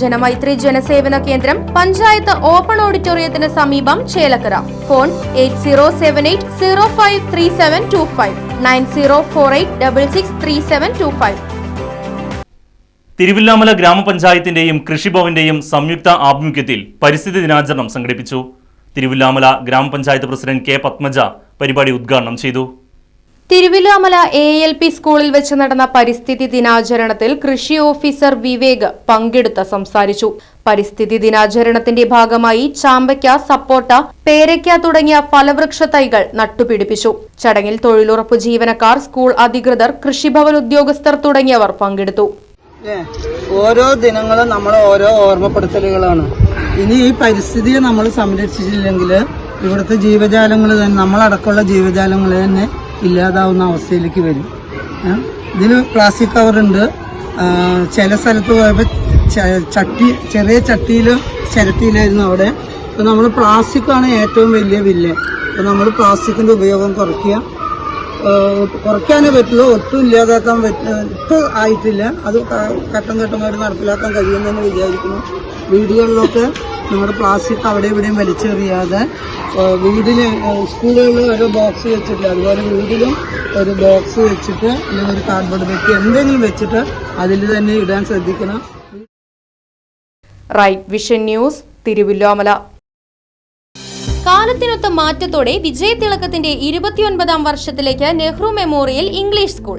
ജനമൈത്രി ജനസേവന കേന്ദ്രം പഞ്ചായത്ത് ഓപ്പൺ ഓഡിറ്റോറിയത്തിന് സമീപം Chelakkara. Phone eight zero seven eight zero five three seven two five. Nine zero four eight double six three seven two five. Thiruvillamala ഗ്രാമപഞ്ചായത്തിന്റെയും കൃഷിഭവന്റെയും സംയുക്ത ആഭിമുഖ്യത്തിൽ പരിസ്ഥിതി ദിനാചരണം സംഘടിപ്പിച്ചു. തിരുവില്ലാമല ഗ്രാമപഞ്ചായത്ത് പ്രസിഡന്റ് കെ പത്മജ പരിപാടി ഉദ്ഘാടനം ചെയ്തു. തിരുവില്ലാമല എ എൽ പി സ്കൂളിൽ വെച്ച് നടന്ന പരിസ്ഥിതി ദിനാചരണത്തിൽ കൃഷി ഓഫീസർ വിവേക് പങ്കെടുത്ത് സംസാരിച്ചു. പരിസ്ഥിതി ദിനാചരണത്തിന്റെ ഭാഗമായി ചാമ്പയ്ക്ക സപ്പോട്ട പേരയ്ക്ക തുടങ്ങിയ ഫലവൃക്ഷ തൈകൾ നട്ടുപിടിപ്പിച്ചു. ചടങ്ങിൽ തൊഴിലുറപ്പ് ജീവനക്കാർ സ്കൂൾ അധികൃതർ കൃഷിഭവൻ ഉദ്യോഗസ്ഥർ തുടങ്ങിയവർ പങ്കെടുത്തു. ഓരോ ദിനങ്ങളും നമ്മൾ ഓരോ ഓർമ്മപ്പെടുത്തലുകളാണ്. ഇനി ഈ പരിസ്ഥിതിയെ നമ്മൾ സംരക്ഷിച്ചില്ലെങ്കിൽ ഇവിടുത്തെ ജീവജാലങ്ങൾ തന്നെ നമ്മളടക്കമുള്ള ജീവജാലങ്ങൾ തന്നെ ഇല്ലാതാവുന്ന അവസ്ഥയിലേക്ക് വരും. ഇതിന് പ്ലാസ്റ്റിക് കവറുണ്ട് ചില സ്ഥലത്ത് പോയപ്പോൾ ചട്ടി ചെറിയ ചട്ടിയിലും ചിരത്തിയിലായിരുന്നു അവിടെ. ഇപ്പം നമ്മൾ പ്ലാസ്റ്റിക്കാണ് ഏറ്റവും വലിയ വില്ല്. അപ്പം നമ്മൾ പ്ലാസ്റ്റിക്കിന്റെ ഉപയോഗം കുറയ്ക്കുക. കുറയ്ക്കാനേ പറ്റുള്ളൂ. ഒട്ടും ഇല്ലാതാക്കാൻ പറ്റ ഒട്ടും ആയിട്ടില്ല. അത് ഘട്ടം ഘട്ടമായിട്ട് നടപ്പിലാക്കാൻ കഴിയുമെന്ന് വിചാരിക്കുന്നു. വീടുകളിലൊക്കെ നമ്മുടെ പ്ലാസ്റ്റിക് അവിടെ ഇവിടെയും വലിച്ചെറിയാതെ വീടിന് സ്കൂളുകളിൽ ഒരു ബോക്സ് വെച്ചിട്ട് അതുപോലെ വീട്ടിലും ഒരു ബോക്സ് വെച്ചിട്ട് അല്ലെങ്കിൽ ഒരു കാർഡ്ബോർഡ് വെച്ച് എന്തെങ്കിലും വെച്ചിട്ട് അതിൽ തന്നെ ഇടാൻ ശ്രദ്ധിക്കണം. റൈറ്റ് വിഷൻ ന്യൂസ് തിരുവില്ലോമല കാലത്തിനൊത്ത മാറ്റത്തോടെ വിജയതിളക്കത്തിന്റെ ഇരുപത്തിയൊൻപതാം വർഷത്തിലേക്ക് നെഹ്റു മെമ്മോറിയൽ ഇംഗ്ലീഷ് സ്കൂൾ